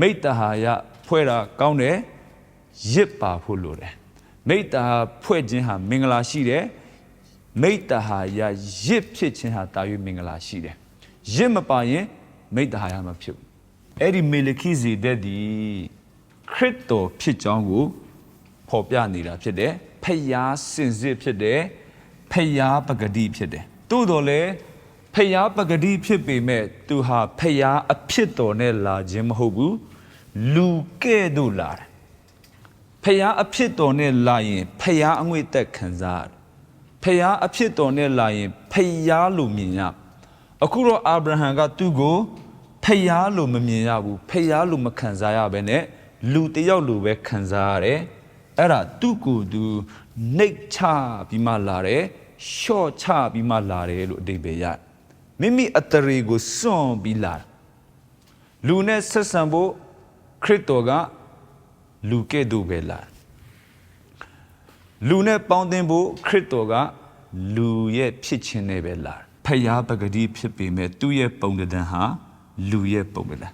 မိတ္တဟာယဖွဲ့တာကောင်းတယ်ရစ်ပါဖို့လိုတယ်မိတ္တဟာဖွဲ့ခြင်းဟာမင်္ဂလာရှိတယ်မိတ္တဟာယရစ်ဖြစ်ခြင်းဟာတာ၍မင်္ဂလာရှိတယ်ရစ်မပါရင်မိတ္တဟာယမဖြစ်ဘူးအဲ့ဒီမေလခိဇေဒက်ဒီခရစ်တော်ဖြစ်ကြောင်းကိုဖော်ပြနေတာဖြစ်တယ်ဖယားစင်စစ်ဖြစ်တယ်ဖယားပဂတိဖြစ်တယ်သို့တော်လည်း ဖယားပဂတိဖြစ်ပေမဲ့သူဟာဖယားအဖြစ်တော်နဲ့လာခြင်းမဟုတ်ဘူးလူကဲ့သို့လာတယ်ဖယားအဖြစ်တော်နဲ့လာရင်ဖယားအငွေ့သက်ခံစားရတယ်ဖယားအဖြစ်တော်နဲ့လာရင်ဖယားလိုမြင်ရအခုတော့အာဗြဟံကသူ့ကိုဖယားလိုမမြင်ရဘူးဖယားလိုမခံစားရဘဲနဲ့လူတစ်ယောက်လိုပဲခံစားရတယ်အဲ့ဒါသူ့ကိုယ်သူနှိတ်ချပြီးမှလာတယ်ရှော့ချပြီးမှလာတယ်လို့အဓိပ္ပာယ်ရတယ် မိမိအတရေကိုစွန့်ပြီးလာတာလူနဲ့ဆက်ဆံဖို့ခရစ်တော်ကလူကဲ့သို့ပဲလာတယ်လူနဲ့ပေါင်းသင်းဖို့ခရစ်တော်ကလူရဲ့ဖြစ်ခြင်းနဲ့ပဲလာတယ်ဖယားပဂတိဖြစ်ပေမဲ့သူ့ရဲ့ပုံတံဟာလူရဲ့ပုံတံ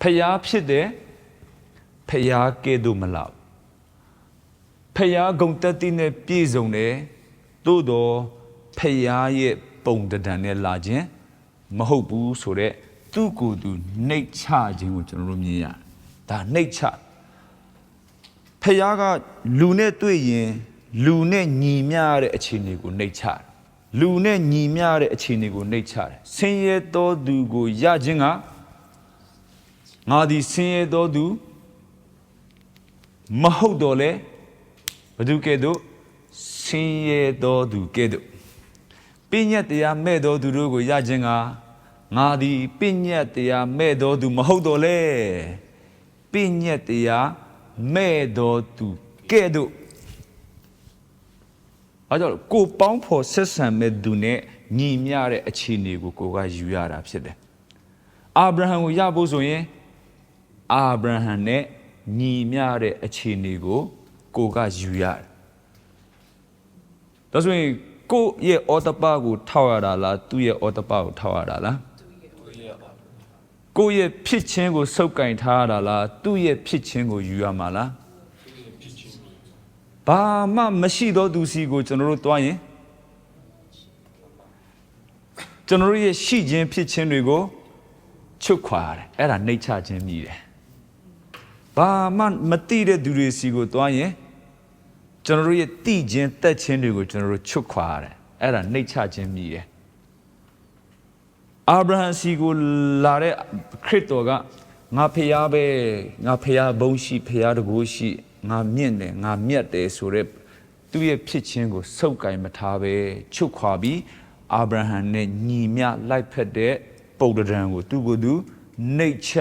ဖယားဖြစ်တဲ့ဖယားကဲ့သို့မလောက်ဖယားဂုံတက်တိနဲ့ပြည့်စုံတယ်သို့တော့ဖယားရဲ့ ပုံတံနဲ့လာခြင်းမဟုတ်ဘူးဆိုတော့သူ့ကိုယ်သူနှိတ်ချခြင်းကိုကျွန်တော်တို့မြင်ရတယ်ဒါနှိတ်ချဖယားကလူနဲ့တွေ့ရင်လူနဲ့ညီမျှတဲ့အခြေအနေကိုနှိတ်ချတယ်လူနဲ့ညီမျှတဲ့အခြေအနေကိုနှိတ်ချတယ်ဆင်းရဲသောသူကိုရခြင်းကငါသည်ဆင်းရဲသောသူမဟုတ်တော့လေဘသူကဲ့သို့ဆင်းရဲသောသူကဲ့သို့ ပညတ်တရားမဲ့သောသူတို့ကိုရခြင်းကငါသည်ပညတ်တရားမဲ့သောသူမဟုတ်တော့လေပညတ်တရားမဲ့သောသူကဲ့သို့အဲကြောင့်ကိုပေါင်းဖော်ဆက်ဆံမဲ့သူနဲ့ညီမျှတဲ့အခြေအနေကိုကိုကယူရတာဖြစ်တယ်အာဗြဟံကိုရဖို့ဆိုရင်အာဗြဟံနဲ့ညီမျှတဲ့အခြေအနေကိုကိုကယူရတယ်ဒါဆိုရင် ကိုယ့်ရဲ့အော်တပကိုထောက်ရတာလားသူ့ရဲ့အော်တပကိုထောက်ရတာလားကိုယ့်ရဲ့ဖြစ်ချင်းကိုစုပ်ကင်ထားရတာလားသူ့ရဲ့ဖြစ်ချင်းကိုယူရမှာလားဘာမှမရှိသောသူစီကိုကျွန်တော်တို့တွားရင်ကျွန်တော်တို့ရဲ့ရှိခြင်းဖြစ်ခြင်းတွေကိုချွတ်ခွာရတယ်အဲ့ဒါနှိတ်ချခြင်းမြည်တယ်ဘာမှမတိတဲ့သူတွေစီကိုတွားရင် ကျွန်တော်တို့ရဲ့တိခြင်းတက်ခြင်းတွေကိုကျွန်တော်တို့ချွတ်ခွာရတယ်အဲ့ဒါနှိတ်ချခြင်းမြည်တယ်အာဗြဟံစီကိုလာတဲ့ခရစ်တော်ကငါဖျားပဲငါဖျားဘုံရှိဖျားတကူရှိငါမြင့်တယ်ငါမြတ်တယ်ဆိုရက်သူ့ရဲ့ဖြစ်ခြင်းကိုစုပ်ကင်မထားပဲချွတ်ခွာပြီးအာဗြဟံနဲ့ညီမျှလိုက်ဖက်တဲ့ပုံတံကိုသူ့ကိုယ်သူနှိတ်ချ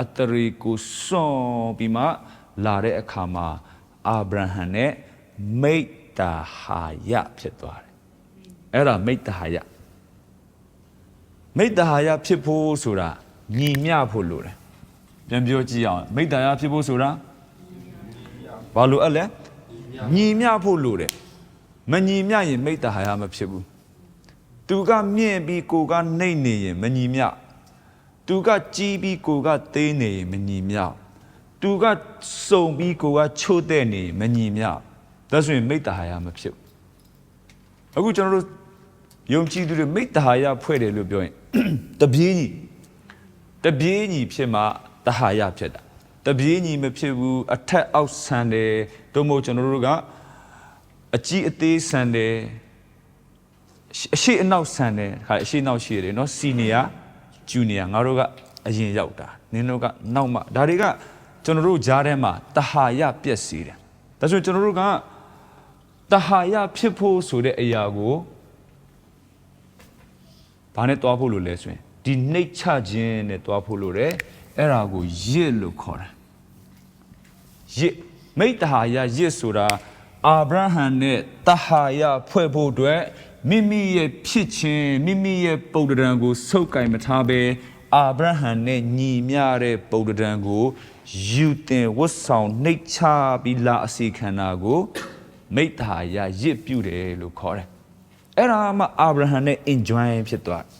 အတရီကိုစွန့်ပြီးမှလာတဲ့အခါမှာအာဗြဟံနဲ့ မိတ္တာဟာယဖြစ်သွားတယ်အဲ့ဒါမိတ္တာဟာယမိတ္တာဟာယဖြစ်ဖို့ဆိုတာညီမျှဖို့လိုတယ်ပြန်ပြောကြည့်အောင်မိတ္တာဟာယဖြစ်ဖို့ဆိုတာဘာလို့အဲ့လဲညီမျှဖို့လိုတယ်မညီမျှရင်မိတ္တာဟာယမဖြစ်ဘူးသူကမြင့်ပြီးကိုကနှိမ့်နေရင်မညီမျှသူကကြီးပြီးကိုကသေးနေရင်မညီမျှသူကစုံပြီးကိုကချို့တဲ့နေရင်မညီမျှ ဒါဆိုရင်မိတ္တာဟာယမဖြစ်ဘူးအခုကျွန်တော်တို့ယုံကြည်သူတွေမိတ္တာဟာယဖွဲ့တယ်လို့ပြောရင်တပြေးညီတပြေးညီဖြစ်မှတဟာယဖြစ်တာတပြေးညီမဖြစ်ဘူးအထက်အောက်ဆန်တယ်တို့မို့ကျွန်တော်တို့ကအကြီးအသေးဆန်တယ်အရှိအနောက်ဆန်တယ်ခါအရှိနောက်ရှိရတယ်နော်စီနီယာဂျူနီယာငါတို့ကအရင်ရောက်တာနင်တို့ကနောက်မှဒါတွေကကျွန်တော်တို့ကြားထဲမှာတဟာယပြက်စီတယ်ဒါဆိုကျွန်တော်တို့က တဟာယဖြစ်ဖို့ဆိုတဲ့အရာကိုဘာနဲ့တွားဖို့လို့လဲဆိုရင်ဒီနှိတ်ချခြင်းနဲ့တွားဖို့လို့တယ်အဲ့ဒါကိုရစ်လို့ခေါ်တယ်ရစ်မိတ္တဟာယရစ်ဆိုတာအာဗြဟံနဲ့တဟာယဖွဲ့ဖို့အတွက်မိမိရဲ့ဖြစ်ခြင်းမိမိရဲ့ပုံတံကိုစုပ်ကင်မထားဘဲအာဗြဟံနဲ့ညီမျှတဲ့ပုံတံကိုယူတင်ဝတ်ဆောင်နှိတ်ချပြီးလာအစီခန္ဓာကို မိတ္တဟာယရစ်ပြုတယ်လို့ခေါ်တယ်အဲ့ဒါမှအာဗြဟံနဲ့ enjoy ဖြစ်သွားတယ်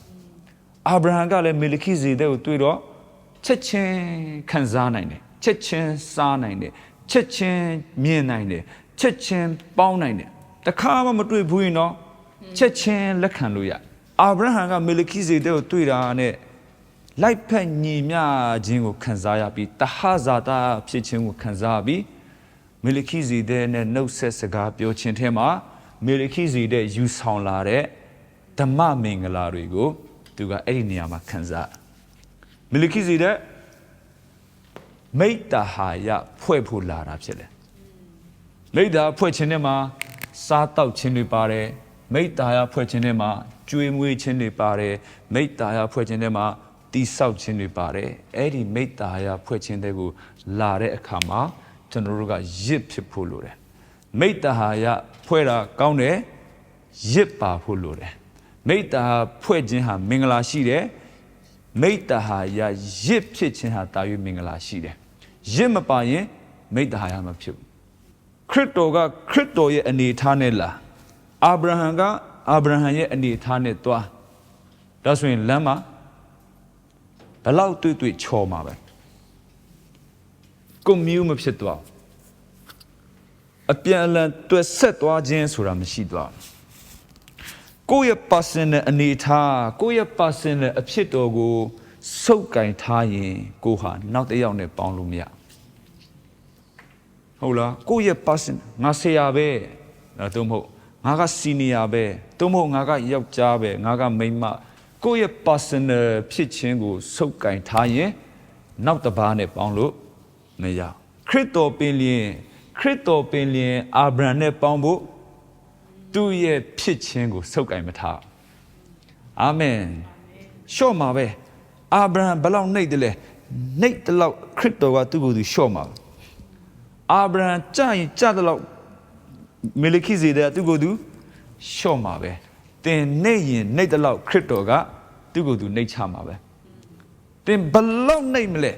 အာဗြဟံကလည်းမေလခိဇေဒက်ကိုတွေ့တော့ချက်ချင်းခံစားနိုင်တယ်ချက်ချင်းစားနိုင်တယ်ချက်ချင်းမြင်နိုင်တယ်ချက်ချင်းပေါင်းနိုင်တယ်တခါမှမတွေ့ဘူးရင်တော့ချက်ချင်းလက်ခံလို့ရအာဗြဟံကမေလခိဇေဒက်ကိုတွေ့တာနဲ့လိုက်ဖက်ညီမျှခြင်းကိုခံစားရပြီးတဟဇာတာဖြစ်ခြင်းကိုခံစားရပြီး မေလခိဇေဒက်နဲ့နှုတ်ဆက်စကားပြောခြင်းထဲမှာမေလခိဇေဒက်ယူဆောင်လာတဲ့ဓမ္မမင်္ဂလာတွေကိုသူကအဲ့ဒီနေရာမှာခံစားမလခိဇေဒက်မိတ္တဟာယဖွဲ့ဖို့လာတာဖြစ်တယ်မိတ္တာဖွဲ့ခြင်းထဲမှာစားတောက်ခြင်းတွေပါတယ်မိတ္တာယဖွဲ့ခြင်းထဲမှာကျွေးမွေးခြင်းတွေပါတယ်မိတ္တာယဖွဲ့ခြင်းထဲမှာတိဆောက်ခြင်းတွေပါတယ်အဲ့ဒီမိတ္တာယဖွဲ့ခြင်းတွေကိုလာတဲ့အခါမှာ ကျွန်တော်တို့ကရစ်ဖြစ်ဖို့လိုတယ်မိတ္တဟာယဖွဲ့တာကောင်းတယ်ရစ်ပါဖို့လိုတယ်မိတ္တာဖွဲ့ခြင်းဟာမင်္ဂလာရှိတယ်မိတ္တဟာယရစ်ဖြစ်ခြင်းဟာတာ၍မင်္ဂလာရှိတယ်ရစ်မပါရင်မိတ္တဟာယမဖြစ်ဘူးခရစ်တော်ကခရစ်တော်ရဲ့အနေအထားနဲ့လာအာဗြဟံကအာဗြဟံရဲ့အနေအထားနဲ့တွားဒါဆိုရင်လမ်းမှာဘယ်လောက်တွေ့တွေ့ချော်မှာပဲ ကွန်မြူမဖြစ်သွားဘူးအပြန်အလှန်တွေ့ဆက်သွားခြင်းဆိုတာမရှိသွားဘူးကိုယ့်ရဲ့ personal အနေအထားကိုယ့်ရဲ့ personal အဖြစ်တော်ကိုစုပ်ကင်ထားရင်ကိုယ်ဟာနောက်တစ်ယောက်နဲ့ပေါင်းလို့မရဟုတ်လားကိုယ့်ရဲ့ person ငါဆရာပဲဒါတော့မဟုတ်ငါက senior ပဲတော့မဟုတ်ငါကယောက်ျားပဲငါကမိန်းမကိုယ့်ရဲ့ personal ဖြစ်ခြင်းကိုစုပ်ကင်ထားရင်နောက်တစ်ပါးနဲ့ပေါင်းလို့ မရခရစ်တော်ပင်လျင်ခရစ်တော်ပင်လျင်အာဗြဟံနဲ့ပေါင်းဖို့သူ့ရဲ့ဖြစ်ခြင်းကိုစုပ်ကင်မထားအာမင်ရှော့မှာပဲအာဗြဟံဘယ်လောက်နှိပ်တယ်လဲနှိပ်တယ်လောက်ခရစ်တော်ကသူ့ကိုယ်သူရှော့မှာပဲအာဗြဟံကြာရင်ကြာတယ်လောက်မေလခိဇေဒက်သူ့ကိုယ်သူရှော့မှာပဲတင်နှိပ်ရင်နှိပ်တယ်လောက်ခရစ်တော်ကသူ့ကိုယ်သူနှိပ်ချမှာပဲတင်ဘယ်လောက်နှိပ်မလဲ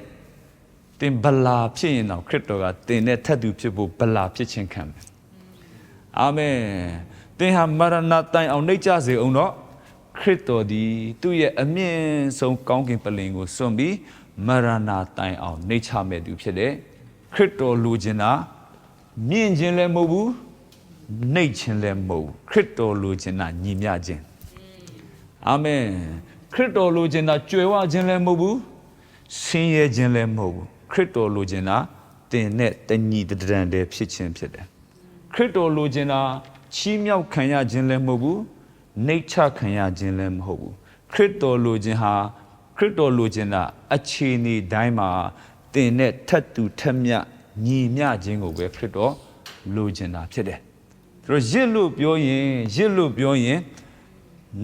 တင်ဘလာဖြစ်ရင်တော့ခရစ်တော်ကတင်နဲ့ထက်သူဖြစ်ဖို့ဘလာဖြစ်ခြင်းခံမယ်အာမင်တင်ဟာမရဏတိုင်အောင်နှိပ်ကြစေအောင်တော့ခရစ်တော်ဒီသူ့ရဲ့အမြင့်ဆုံးကောင်းကင်ပလင်ကိုစွန့်ပြီးမရဏတိုင်အောင်နှိပ်ချမဲ့သူဖြစ်တယ်ခရစ်တော်လူကျင်တာမြင့်ခြင်းလည်းမဟုတ်ဘူးနှိပ်ခြင်းလည်းမဟုတ်ဘူးခရစ်တော်လူကျင်တာညီမျှခြင်းအာမင်ခရစ်တော်လူကျင်တာကြွယ်ဝခြင်းလည်းမဟုတ်ဘူးဆင်းရဲခြင်းလည်းမဟုတ်ဘူး ခရစ်တော်လူကျင်တာတင်နဲ့တညီတဒံတည်းဖြစ်ခြင်းဖြစ်တယ်ခရစ်တော်လူကျင်တာချီးမြှောက်ခံရခြင်းလည်းမဟုတ်ဘူးနှိတ်ချခံရခြင်းလည်းမဟုတ်ဘူးခရစ်တော်လူကျင်ဟာခရစ်တော်လူကျင်တာအခြေအနေတိုင်းမှာတင်နဲ့ထက်တူထက်မြတ်ညီမျှခြင်းကိုပဲခရစ်တော်လူကျင်တာဖြစ်တယ်သူတို့ရစ်လို့ပြောရင်ရစ်လို့ပြောရင်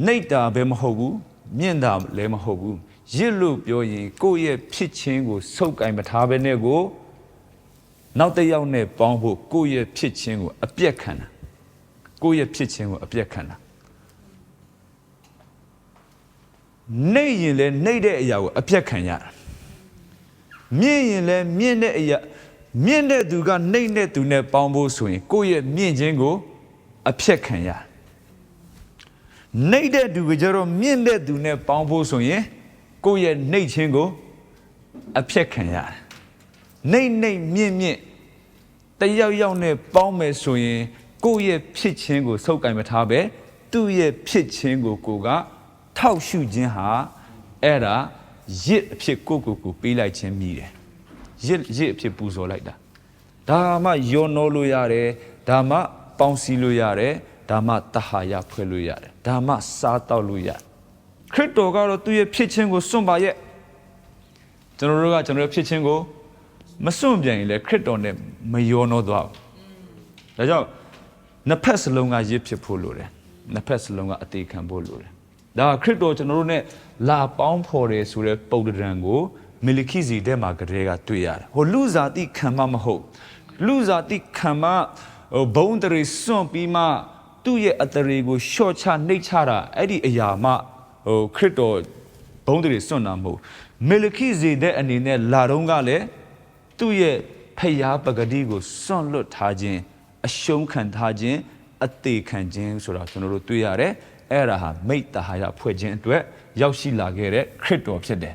နှိတ်တာပဲမဟုတ်ဘူးမြင့်တာလည်းမဟုတ်ဘူး ရစ်လို့ပြောရင်ကိုယ့်ရဲ့ဖြစ်ခြင်းကိုစုပ်ကင်မထားဘဲနဲ့ကိုနောက်တစ်ယောက်နဲ့ပေါင်းဖို့ကိုယ့်ရဲ့ဖြစ်ခြင်းကိုအပြက်ခံတာကိုယ့်ရဲ့ဖြစ်ခြင်းကိုအပြက်ခံတာနှိတ်ရင်လည်းနှိတ်တဲ့အရာကိုအပြက်ခံရတာမြင့်ရင်လည်းမြင့်တဲ့အရာမြင့်တဲ့သူကနှိတ်တဲ့သူနဲ့ပေါင်းဖို့ဆိုရင်ကိုယ့်ရဲ့မြင့်ခြင်းကိုအပြက်ခံရတယ်နှိတ်တဲ့သူကကြတော့မြင့်တဲ့သူနဲ့ပေါင်းဖို့ဆိုရင် ကိုယ့်ရဲ့နှိတ်ခြင်းကိုအပြက်ခံရတယ်နှိတ်နှိတ်မြင့်မြင့်တယောက်ယောက်နဲ့ပေါင်းမယ်ဆိုရင်ကိုယ့်ရဲ့ဖြစ်ခြင်းကိုစုပ်ကင်မထားပဲသူ့ရဲ့ဖြစ်ခြင်းကိုကိုကထောက်ရှုခြင်းဟာအဲ့ဒါရစ်အဖြစ်ကိုကိုကိုပေးလိုက်ခြင်းမြည်တယ်ရစ်ရစ်အဖြစ်ပူဇော်လိုက်တာဒါမှယောနောလို့ရတယ်ဒါမှပေါင်းစည်းလို့ရတယ်ဒါမှတဟာယဖွဲ့လို့ရတယ်ဒါမှစားတောက်လို့ရတယ် ခရစ်တော်ကတော့သူ့ရဲ့ဖြစ်ခြင်းကိုစွန့်ပါရဲ့ကျွန်တော်တို့ကကျွန်တော်တို့ဖြစ်ခြင်းကိုမစွန့်ပြန်ရင်လည်းခရစ်တော်နဲ့မယောနောသွားဘူးဒါကြောင့်နှစ်ဖက်စလုံးကရစ်ဖြစ်ဖို့လိုတယ်နှစ်ဖက်စလုံးကအသေးခံဖို့လိုတယ်ဒါခရစ်တော်ကျွန်တော်တို့ ਨੇ လာပေါင်းဖော်တယ်ဆိုတဲ့ပုံတံကိုမီလခိစီတဲ့မှာကလေးကတွေ့ရတယ်ဟိုလူဇာတိခံမမဟုတ်လူဇာတိခံမဟိုဘုံတရေစွန့်ပြီးမှသူ့ရဲ့အတရေကိုရှော့ချနှိပ်ချတာအဲ့ဒီအရာမှ ဟိုခရစ်တော်ဘုံတရေစွန့်တာမဟုတ်မီလခိစီတဲ့အနေနဲ့လာတော့ကလည်းသူ့ရဲ့ဖျားပဂတိကိုစွန့်လွတ်ထားခြင်းအရှုံးခံထားခြင်းအသေးခံခြင်းဆိုတာကျွန်တော်တို့တွေ့ရတယ်အဲ့ဒါဟာမိတ္တဟာယဖွဲ့ခြင်းအတွက်ရောက်ရှိလာခဲ့တဲ့ခရစ်တော်ဖြစ်တယ်